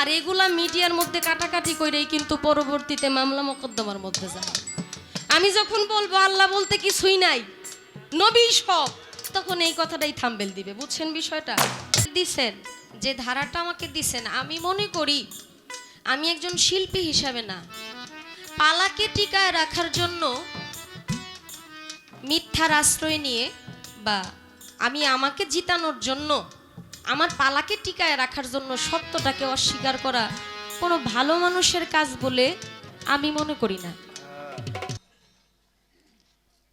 আর এগুলা মিডিয়ার মধ্যে কাটাকাটি করেই কিন্তু পরবর্তীতে মামলা মোকদ্দমার মধ্যে যায়। আমি যখন বলব, আল্লাহ বলতে কিছুই নাই নবী সব, তখন এই কথাটাই থাম্বেল দিবে। বুঝছেন বিষয়টা? দিছেন, যে ধারাটা আমাকে দিছেন, আমি মনে করি আমি একজন শিল্পী হিসাবে না। পালাকে টিকায় রাখার জন্য মিথ্যার আশ্রয় নিয়ে বা আমি আমাকে জিতানোর জন্য আমার পালাকে টিকায় রাখার জন্য সত্যটাকে অস্বীকার করা কোনো ভালো মানুষের কাজ বলে আমি মনে করি না।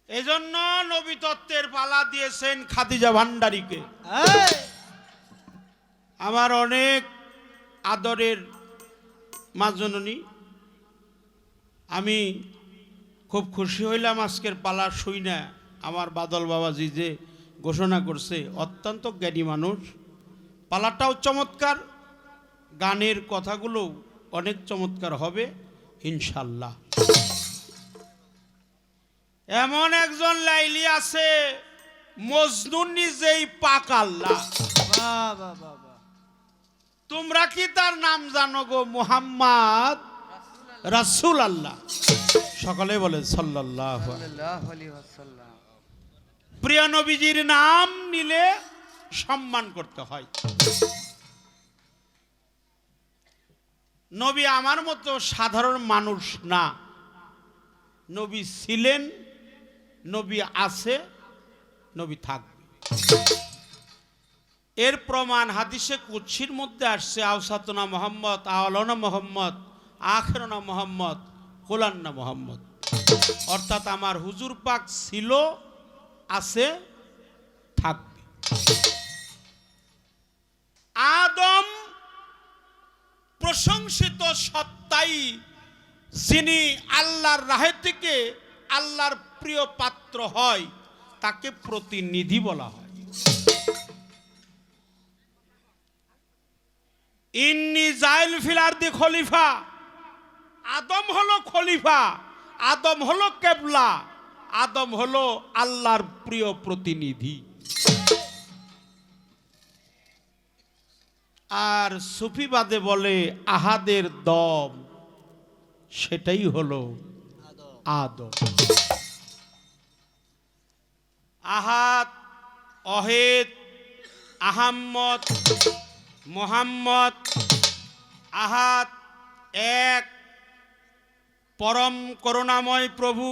এজন্য নবী তত্ত্বের পালা দিয়েছেন খাদিজা ভান্ডারীকে। আমার অনেক আদরের মাজননী আমি খুব খুশি হইলাম আজকের পালা শুই না আমার বাদল বাবাজি যে ঘোষণা করছে অত্যন্ত জ্ঞানী মানুষ। পালাটাও চমৎকার, গানের কথাগুলো অনেক চমৎকার হবে, ইনশাল্লাহ। এমন একজন লাইলি আছে, মজনুর নিজেই পাক আল্লাহ। তোমরা কি তার নাম জানো গো? মুহাম্মদ রাসূল আল্লাহ। সকলে বলে আলাইহি প্রিয় নবীজির নাম নিলে সম্মান করতে হয়। নবী আমার মতো সাধারণ মানুষ না। নবী ছিলেন, নবী আছে, নবী থাকবে। এর প্রমাণ হাদিসে কুচ্ছির মধ্যে আসছে, আওসাতনা মোহাম্মদ, আওয়ালনা মোহাম্মদ, আখেরনা মোহাম্মদ কোলান্না মোহাম্মদ। অর্থাৎ আমার হুজুর পাক ছিল, আছে, থাকবে। সত্তাই যিনি আল্লাহর রাহে থেকে আল্লাহর প্রিয় পাত্র হয়, তাকে প্রতিনিধি বলা হয়। ইন্নি জাইল ফিলার্দি খলিফা, আদম হলো খলিফা, আদম হলো কেবলা, আদম হলো আল্লাহর প্রিয় প্রতিনিধি। আর সুফিবাদে বলে আহাদের দম, সেটাই হলো আদম। আহাত অহেদ, আহাম্মদ, মোহাম্মদ আহাত এক, পরম করুণাময় প্রভু,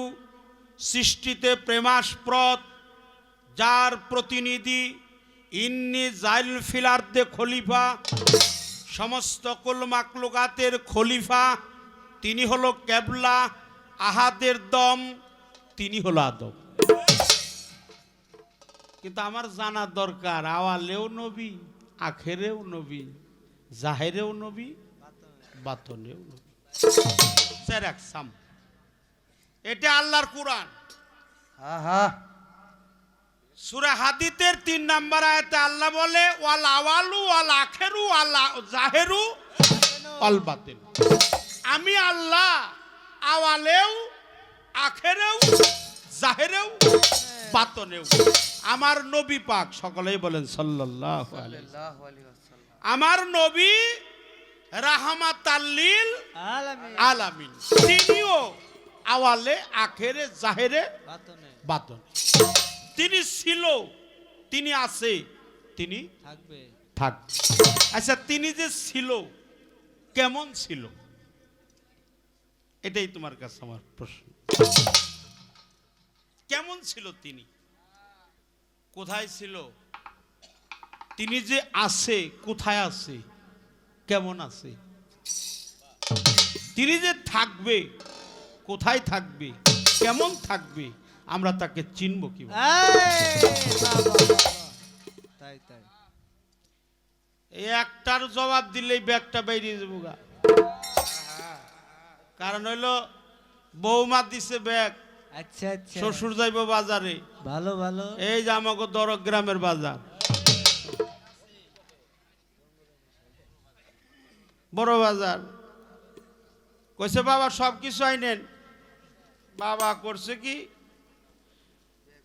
সৃষ্টিতে প্রেমাস্প্রদ যার প্রতিনিধি ইন্নি জাইল ফিলার্দে খলিফা, সমস্ত কুল মাকলুকাতের খলিফা, তিনি হলো কেবলা আহাদের দম, তিনি হলো আদম। কিন্তু আমার জানা দরকার, আওয়ালেও নবী, আখেরেও নবী, জাহেরেও নবী, বাতনেও নবী। একসাম এটা আল্লাহর কোরআন। সুরা হাদিতের তিন নাম্বার আয়াতে আল্লাহ বলে ওয়াল আওয়ালু ওয়াল আখেরু ওয়াল জাহেরু অল বাতিল আমি আল্লাহ আওয়ালেও আখেরেও জাহেরেও বাতনেও। আমার নবী পাক সকলেই বলেন সাল্লাল্লাহু আলাইহি আমার নবী রাহমাতাল্লিল আলামিন। তিনিও আওয়ালে আখেরে জাহেরে বাতনে বাতনে। তিনি ছিল তিনি আছে তিনি থাকবে। থাক। আচ্ছা তিনি যে ছিল কেমন ছিল? এটাই তোমার কাছে আমার প্রশ্ন। কেমন ছিল তিনি? কোথায় ছিল? তিনি যে আছে কোথায় আছে? কেমন আছে? তিনি যে থাকবে কোথায় থাকবে? কেমন থাকবে? আমরা তাকে চিনব কি তাই তাই। এই একটার জবাব দিলেই ব্যাগটা বেরিয়ে যাব গা। কারণ হইল বৌমা দিছে ব্যাগ। আচ্ছা আচ্ছা। শ্বশুর যাইব বাজারে। ভালো ভালো। এই যে আমাকে দরক গ্রামের বাজার। বড় বাজার। কইছে বাবা সব কিছু আইনেন। বাবা করছে কি?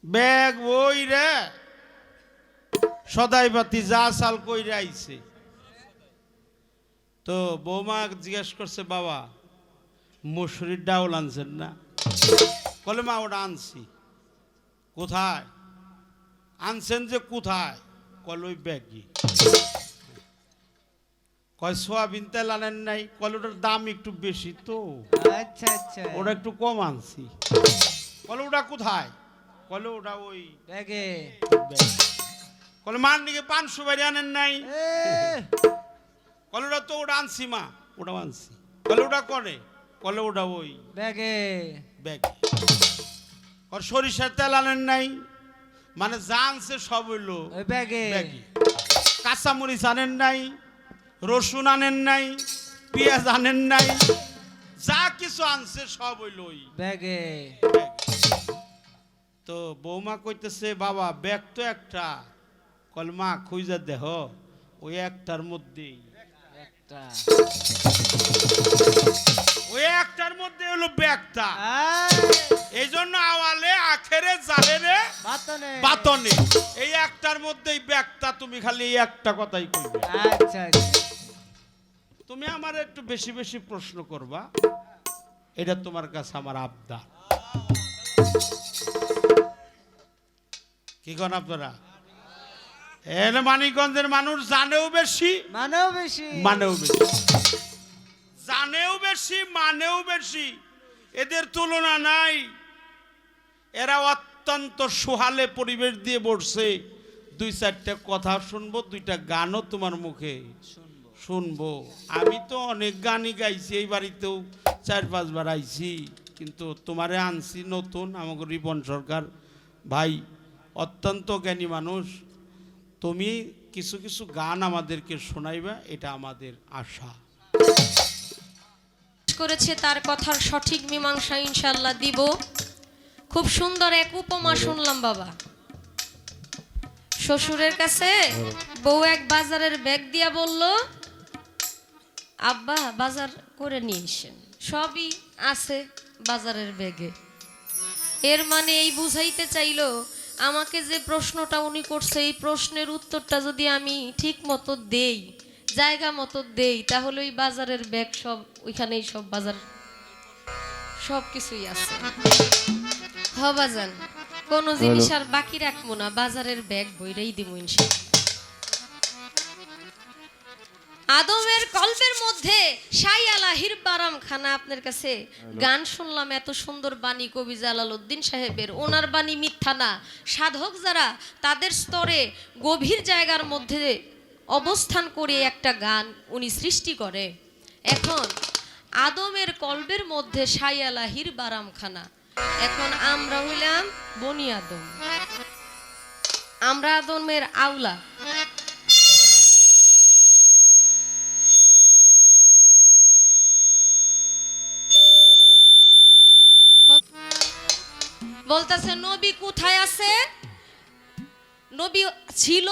ব্যাগ ওই রে। সদাই বাতি যা সাল কইরে আইছে। তো বৌমা জিজ্ঞেস করছে বাবা মুসুরির ডাউল আনছেন না? বলে মা ওটা আনছি। কোথায়? আনছেন যে কোথায়? কল ওই ব্যাগই কয় সোয়াবিন তেল আনেন নাই? কল ওটার দাম একটু বেশি তো। আচ্ছা আচ্ছা। ওটা একটু কম আনছি। কল ওটা কোথায়? কলে ওটা ওই ব্যাগে। ব্যাগ। কলে মার নিকে পান সুপারি আনেন নাই। এ, কলে ওটা তো ওটা আনছি মা। ওটা আনছি। কলে ওটা করে? কলে ওটা ওই ব্যাগে। ব্যাগ। আর সরিষার তেল আনেন নাই। মানে যা আনছে সব হইল ব্যাগে। ব্যাগই কাঁচামরিচ আনেন নাই রসুন আনেন নাই পেঁয়াজ আনেন নাই যা কিছু আনছে সব হইল ওই ব্যাগে। ব্যাগ। তো বৌমা কইতেছে বাবা ব্যাগ তো একটা। কলমা খুঁজে দেহ ওই একটার মধ্যেই। একটা। ওই একটার মধ্যে হলো ব্যাগটা। এই। জন্য আওয়ালে আখেরে জাহেরে বাতনে। বাতনে। এই একটার মধ্যেই ব্যাগটা তুমি খালি এই একটা কথাই কইবে। আচ্ছা আচ্ছা। তুমি আমার একটু বেশি বেশি প্রশ্ন করবা। এটা তোমার কাছে আমার আবদার। কি কন আপনারা? এনে মানিকগঞ্জের মানুষ জানেও বেশি মানেও বেশি। মানেও বেশি। জানেও বেশি মানেও বেশি। এদের তুলনা নাই। এরা অত্যন্ত সোহালে পরিবেশ দিয়ে বসছে। দুই চারটা কথা শুনব দুইটা গানও তোমার মুখে। শুনব। আমি তো অনেক গানই গাইছি এই বাড়িতেও চার পাঁচবার আইছি। কিন্তু তোমারে আনছি নতুন আমাকে রিপন সরকার ভাই অত্যন্ত জ্ঞানী মানুষ তুমি কিছু কিছু গান আমাদেরকে শোনাইবা এটা আমাদের আশা। করেছে তার কথার সঠিক মীমাংসা ইনশাল্লাহ দিব। খুব সুন্দর এক উপমা শুনলাম বাবা। শ্বশুরের কাছে বউ এক বাজারের ব্যাগ দিয়া বলল আব্বা বাজার করে নিয়ে এসেন সবই আছে বাজারের ব্যাগে। এর মানে এই বুঝাইতে চাইলো আমাকে যে প্রশ্নটা উনি করছে এই প্রশ্নের উত্তরটা যদি আমি ঠিক মতো দেই জায়গা মতো দেই তাহলে ওই বাজারের ব্যাগ সব ওইখানেই সব বাজার সব কিছুই আছে। হবাজান কোনো জিনিস আর বাকি রাখব না বাজারের ব্যাগ বইরেই দিব ইনশাল্লাহ। আদমের কল্পের মধ্যে সাই আলাহির বারাম খানা আপনার কাছে গান শুনলাম এত সুন্দর বাণী কবি জালালউদ্দিন সাহেবের। ওনার বাণী মিথ্যা না। সাধক যারা তাদের স্তরে গভীর জায়গার মধ্যে অবস্থান করে একটা গান উনি সৃষ্টি করে। এখন আদমের কল্পের মধ্যে সাই আলাহির বারাম খানা। এখন আমরা হইলাম বনি আদম। আমরা আদমের আউলা বলতেছে, নবী কোথায় আছে? নবী ছিল,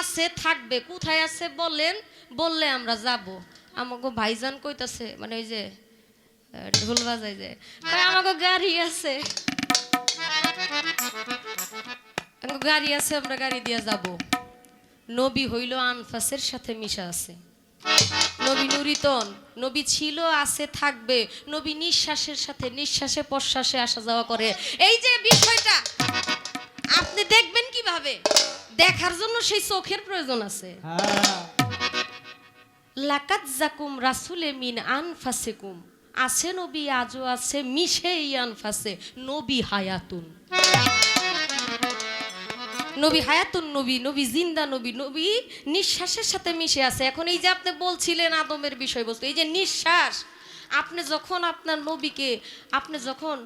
আছে, থাকবে। কোথায় আছে বললেন বললে আমরা যাব। আমাকে ভাইজান কইতাছে মানে ওই যে ঢোল বাজাই যে আমাকে গাড়ি আছে। গাড়ি আছে, আমরা গাড়ি দিয়ে যাব। নবী হইল আনফাসের সাথে মিশা আছে। নবী নুরিতন নবী ছিল আছে থাকবে। নবী নিঃশ্বাসের সাথে নিঃশ্বাসে প্রশ্বাসে আসা যাওয়া করে। এই যে বিষয়টা আপনি দেখবেন কীভাবে? দেখার জন্য সেই চোখের প্রয়োজন আছে। হ্যাঁ। লাকাত জাকুম রাসুলে মিন আনফাসেকুম। আছে নবী আজও আছে মিশে আনফাসে নবী হায়াতুন। নবী হায়াতুন নবী নবী জিন্দা নবী নবী নিঃশ্বাসের সাথে মিশে আছে। এখন এই যে আপনি বলছিলেন আদমের বিষয়বস্তু, এই যে নিঃশ্বাস, আপনি যখন আপনার নবীকে, আপনি যখন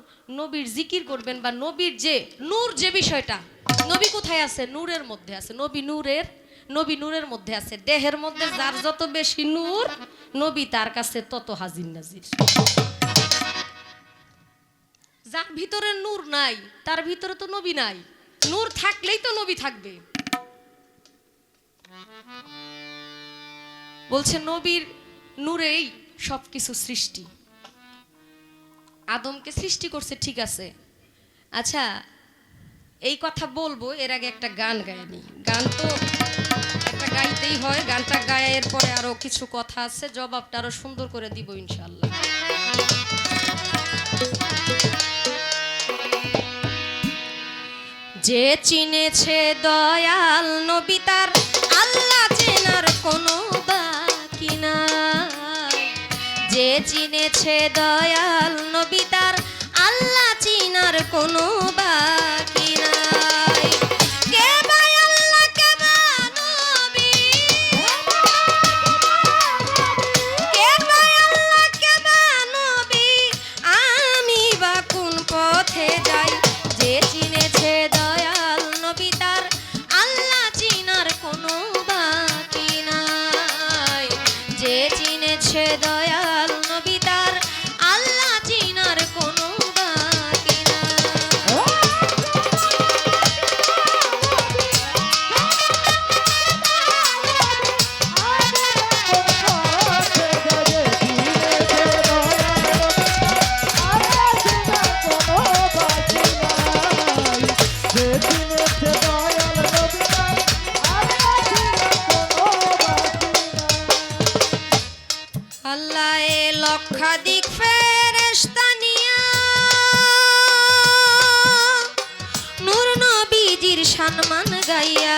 নবীর জিকির করবেন বা নবীর যে নূর যে বিষয়টা, নবী কোথায় আছে? নূরের মধ্যে আছে। নবী নূরের নবী নূরের মধ্যে আছে। দেহের মধ্যে যার যত বেশি নূর, নবী তার কাছে তত হাজির নাজির। যার ভিতরে নূর নাই, তার ভিতরে তো নবী নাই। নূর থাকলেই তো নবী থাকবে। বলছে, নবীর নূরেই সব কিছু সৃষ্টি। আদমকে সৃষ্টি করছে, ঠিক আছে। আচ্ছা এই কথা বলব, এর আগে একটা গান গায়নি গান তো একটা গাইতেই হয়, গানটা গায়ের পরে আরও কিছু কথা আছে, জবাবটা আরও সুন্দর করে দিব ইনশাল্লাহ যে চিনেছে দয়াল নবিতার আল্লাহ চেনার কোনো বাকি না যে চিনেছে দয়াল নবিতার আল্লাহ চিনার কোনো বাকি সম্মান গাইয়া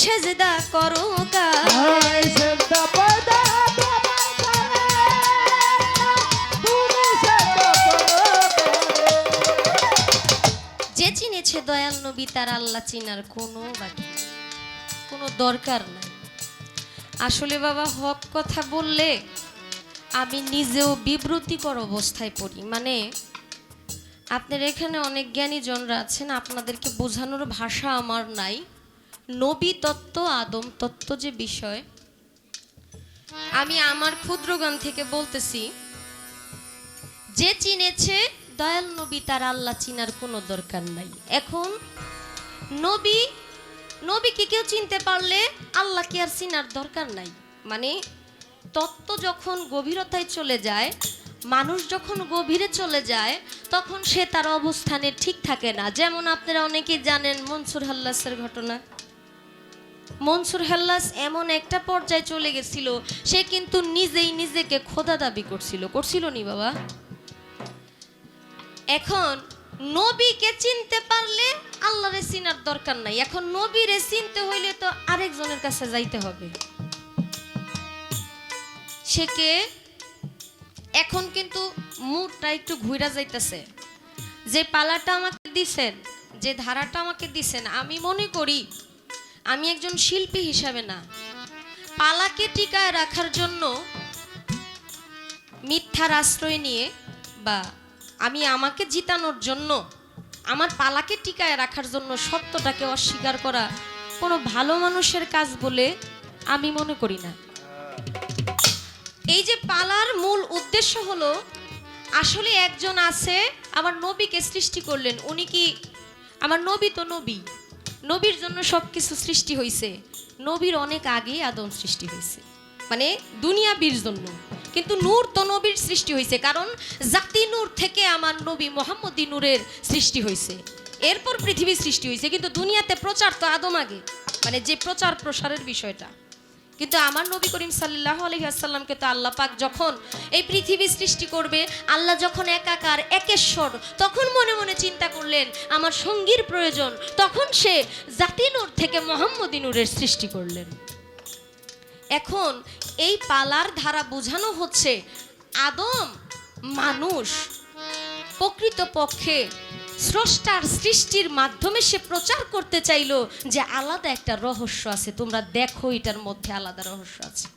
সেজদা করো যে চিনেছে দয়াল নবী তার আল্লাহ চিনার কোনো বাকি কোনো দরকার নাই। আসলে বাবা হক কথা বললে আমি নিজেও বিব্রতিকর অবস্থায় পড়ি। মানে আপনার এখানে অনেক জ্ঞানীজনরা আছেন আপনাদেরকে বোঝানোর ভাষা আমার নাই। নবী তত্ত্ব, আদম তত্ত্ব যে বিষয়, আমি আমার ক্ষুদ্র গান থেকে বলতেছি, যে চিনেছে দয়াল নবী, তার আল্লাহ চিনার কোনো দরকার নাই। এখন নবী, নবীকে কেউ চিনতে পারলে আল্লাহকে আর চিনার দরকার নাই। মানে তত্ত্ব যখন গভীরতায় চলে যায়, মানুষ যখন গভীরে চলে যায়, তখন সে তার অবস্থানে ঠিক থাকে না। যেমন আপনারা অনেকেই জানেন মনসুর হাল্লাসের ঘটনা। মনসুর হাল্লাস এমন একটা পর্যায়ে চলে গেছিল, সে কিন্তু নিজেই নিজেকে খোদা দাবি করছিল। করছিল নি বাবা? এখন নবীকে চিনতে পারলে আল্লাহরে চিনার দরকার নাই। এখন নবীরে চিনতে হইলে তো আরেকজনের কাছে যাইতে হবে। সে কে? এখন কিন্তু মুডটা একটু ঘুরা যাইতেছে। যে পালাটা আমাকে দিছেন, যে ধারাটা আমাকে দিছেন, আমি মনে করি আমি একজন শিল্পী হিসাবে না। পালাকে টিকায় রাখার জন্য মিথ্যার আশ্রয় নিয়ে বা আমি আমাকে জিতানোর জন্য আমার পালাকে টিকায় রাখার জন্য সত্যটাকে অস্বীকার করা কোনো ভালো মানুষের কাজ বলে আমি মনে করি না। এই যে পালার মূল উদ্দেশ্য হলো, আসলে একজন আছে, আমার নবীকে সৃষ্টি করলেন। উনি কি, আমার নবী তো নবী। নবীর জন্য সব কিছু সৃষ্টি হয়েছে নবীর অনেক আগে আদম সৃষ্টি হয়েছে মানে দুনিয়া বীর জন্য। কিন্তু নূর তো নবীর সৃষ্টি হয়েছে কারণ জাতি নূর থেকে আমার নবী মোহাম্মদী নূরের সৃষ্টি হয়েছে এরপর পৃথিবীর সৃষ্টি হয়েছে কিন্তু দুনিয়াতে প্রচার তো আদম আগে। মানে যে প্রচার প্রসারের বিষয়টা। কিন্তু আমার নবী করিম সাল্লাহ আলহিহাসাল্লামকে তো আল্লাহ পাক যখন এই পৃথিবী সৃষ্টি করবে, আল্লাহ যখন একাকার, একেশ্বর, তখন মনে মনে চিন্তা করলেন, আমার সঙ্গীর প্রয়োজন, তখন সে জাতিনুর থেকে মোহাম্মদিনুরের সৃষ্টি করলেন। এখন এই পালার ধারা বোঝানো হচ্ছে, আদম মানুষ প্রকৃতপক্ষে স্রষ্টার সৃষ্টির মাধ্যমে সে প্রচার করতে চাইলো যে আলাদা একটা রহস্য আছে। তোমরা দেখো এটার মধ্যে আলাদা রহস্য আছে।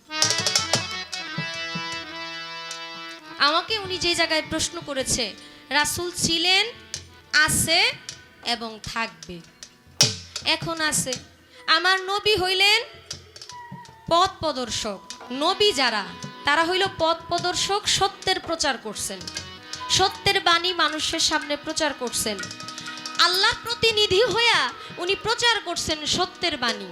আমাকে উনি যে জায়গায় প্রশ্ন করেছে, রাসূল ছিলেন, আছে এবং থাকবে। এখন আছে। আমার নবী হইলেন পথ প্রদর্শক। নবী যারা, তারা হইল পথ প্রদর্শক, সত্যের প্রচার করছেন। সত্যের বাণী মানুষের সামনে প্রচার করছেন। আল্লাহর প্রতিনিধি হইয়া উনি প্রচার করছেন সত্যের বাণী।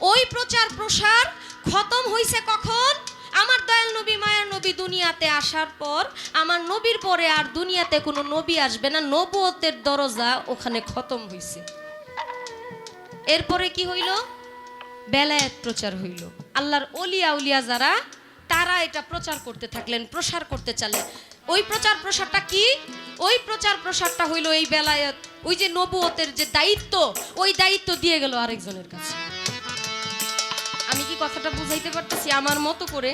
ওই প্রচার প্রসার খতম হইছে কখন? আমার দয়াল নবী, মায়ার নবী দুনিয়াতে আসার পর, আমার নবীর পরে আর দুনিয়াতে কোনো নবী আসবে না, নবুয়তের দরজা ওখানে খতম হইছে। এরপরে কি হইল? বেলায়েত প্রচার হইল। আল্লাহর অলিয়া উলিয়া যারা, তারা এটা প্রচার করতে থাকলেন, প্রসার করতে চালেন ওই প্রচার প্রসারটা কি? ওই প্রচার প্রসারটা হইল এই বেলায়েত ওই যে নবুয়তের যে দায়িত্ব, ওই দায়িত্ব দিয়ে গেল আরেকজনের কাছে। আমি কি কথাটা বুঝাইতে পারতেছি আমার মতো করে?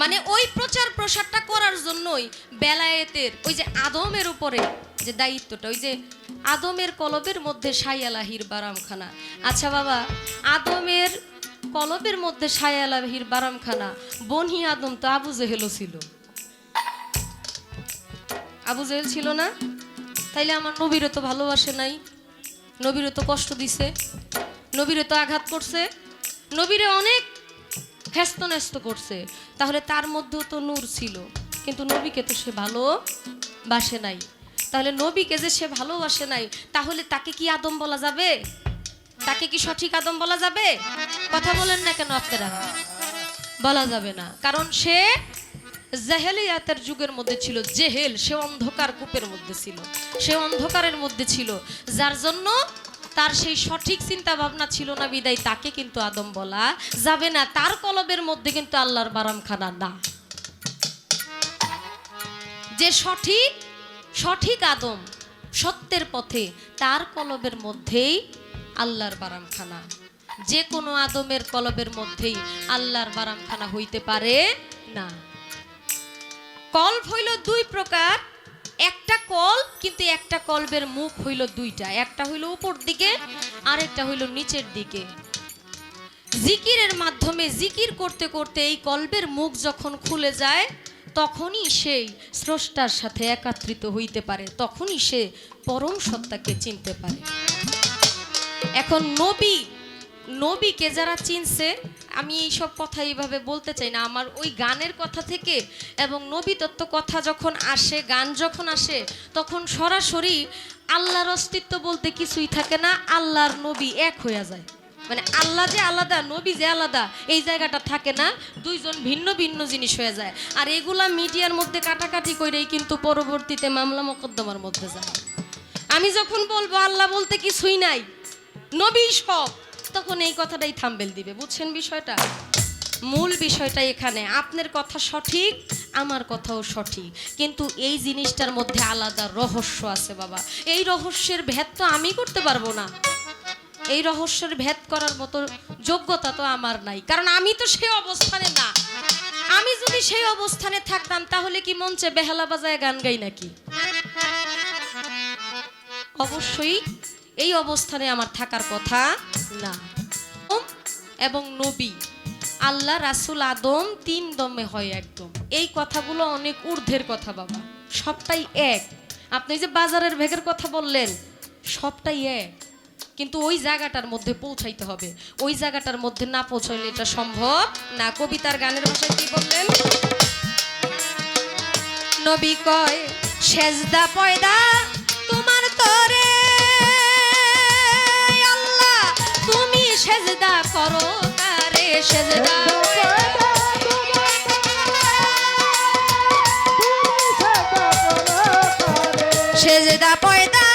মানে ওই প্রচার প্রসারটা করার জন্যই বেলায়েতের, ওই যে আদমের উপরে যে দায়িত্বটা, ওই যে আদমের কলবের মধ্যে সাইয়ালাহির বারামখানা। আচ্ছা বাবা, আদমের কলবের মধ্যে সাইয়ালাহির বারামখানা, বনি আদম তো আবু জেহেলও ছিল। আবু জেহেল ছিল না। তাইলে আমার নবীরও তো ভালোবাসে নাই। নবীরও তো কষ্ট দিছে। নবীরে তো আঘাত করছে। নবীরে অনেক হ্যাস্ত ন্যস্ত করছে। তাহলে তার মধ্যেও তো নূর ছিল। কিন্তু নবীকে তো সে ভালোবাসে নাই। তাহলে নবীকে যে সে ভালোবাসে নাই, তাহলে তাকে কি আদম বলা যাবে? তাকে কি সঠিক আদম বলা যাবে? কথা বলেন না কেন আপনারা? বলা যাবে না। কারণ সে জাহেলিয়াতের যুগের মধ্যে ছিল, জেহেল সে অন্ধকার কূপের মধ্যে ছিল। সে অন্ধকারের মধ্যে ছিল, যার জন্য তার সেই সঠিক চিন্তা ভাবনা ছিল না, বিদায় তাকে কিন্তু আদম বলা যাবে না। তার কলবের মধ্যে কিন্তু আল্লাহর বারামখানা না। যে সঠিক সঠিক আদম সত্যের পথে, তার কলবের মধ্যেই আল্লাহর বারামখানা। যে কোনো আদমের কলবের মধ্যেই আল্লাহর বারামখানা হইতে পারে না। কল্প হইল দুই প্রকার। একটা কল, কিন্তু একটা কল্পের মুখ হইল দুইটা। একটা হইল উপর দিকে, আরেকটা হইল নিচের দিকে। জিকিরের মাধ্যমে জিকির করতে করতে এই কল্পের মুখ যখন খুলে যায়, তখনই সেই স্রষ্টার সাথে একাত্রিত হইতে পারে। তখনই সে পরম সত্তাকে চিনতে পারে। এখন নবী, নবীকে যারা চিনছে আমি এইসব কথা এইভাবে বলতে চাই না। আমার ওই গানের কথা থেকে এবং নবী তত্ত্ব কথা যখন আসে, গান যখন আসে, তখন সরাসরি আল্লাহর অস্তিত্ব বলতে কিছুই থাকে না, আল্লাহর নবী এক হয়ে যায়। মানে আল্লাহ যে আলাদা, নবী যে আলাদা, এই জায়গাটা থাকে না, দুইজন ভিন্ন ভিন্ন জিনিস হয়ে যায়। আর এগুলা মিডিয়ার মধ্যে কাটাকাটি করেই কিন্তু পরবর্তীতে মামলা মোকদ্দমার মধ্যে যায়। আমি যখন বলব, আল্লাহ বলতে কিছুই নাই, নবী সব। তখন এই কথাটাই থাম্বেল দিবে, বুঝছেন বিষয়টা? মূল বিষয়টা এখানে, আপনার কথা সঠিক, আমার কথাও সঠিক। কিন্তু এই জিনিসটার মধ্যে আলাদা রহস্য আছে বাবা। এই রহস্যের ভেদ তো আমি করতে পারব না। এই রহস্যের ভেদ করার মতো যোগ্যতা তো আমার নাই। কারণ আমি তো সেই অবস্থানে না। আমি যদি সেই অবস্থানে থাকতাম, তাহলে কি মঞ্চে বেহালা বাজায় গান গাই নাকি? অবশ্যই এই অবস্থানে আমার থাকার কথা না। এবং নবী, আল্লাহ, রাসুল, আদম তিন দমে হয় একদম। এই কথাগুলো অনেক ঊর্ধ্বের কথা বাবা। সবটাই এক। আপনি যে বাজারের ভেগের কথা বললেন, সবটাই এক। কিন্তু ওই জায়গাটার মধ্যে পৌঁছাইতে হবে। ওই জায়গাটার মধ্যে না পৌঁছাইলে এটা সম্ভব না। কবিতার গানের ভাষায় কি বললেন? নবী কয়, সেজদা পয়দা তোমার তরে সেজদা করো কারে সেজদা সেজদা পয়দা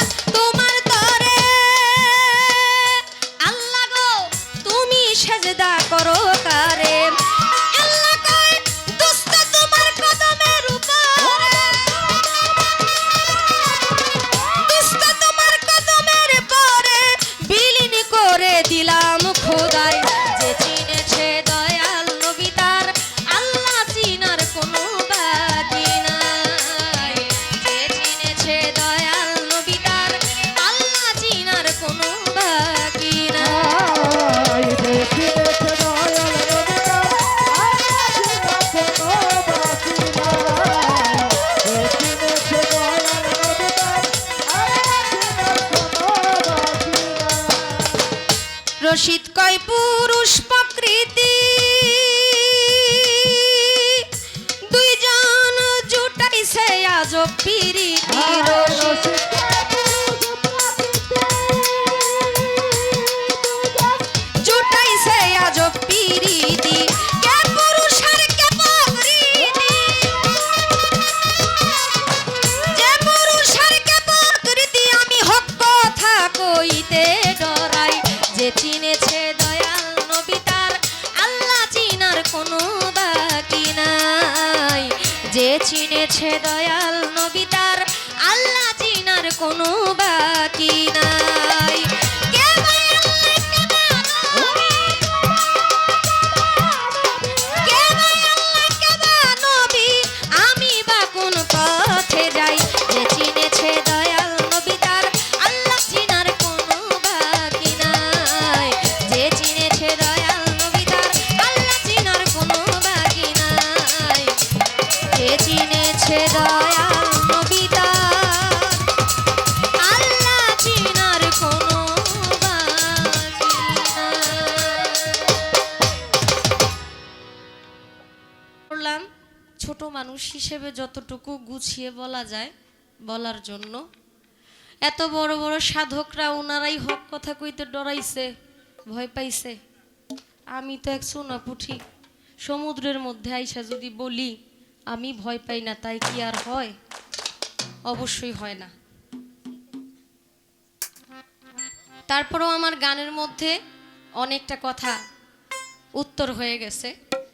ছোট মানুষ হিসেবে যতটুকু গুছিয়ে বলা যায় বলার জন্য। এত বড় বড় সাধকরা ওনারাই হক কথা কইতে ডরাইছে, ভয় পাইছে। আমি তো এক সোনাপুঠি, সমুদ্রের মধ্যে আইসা যদি বলি আমি ভয় পাই না, তাই কি আর হয়? অবশ্যই হয় না। তারপরেও আমার গানের মধ্যে অনেকটা কথা উত্তর হয়ে গেছে।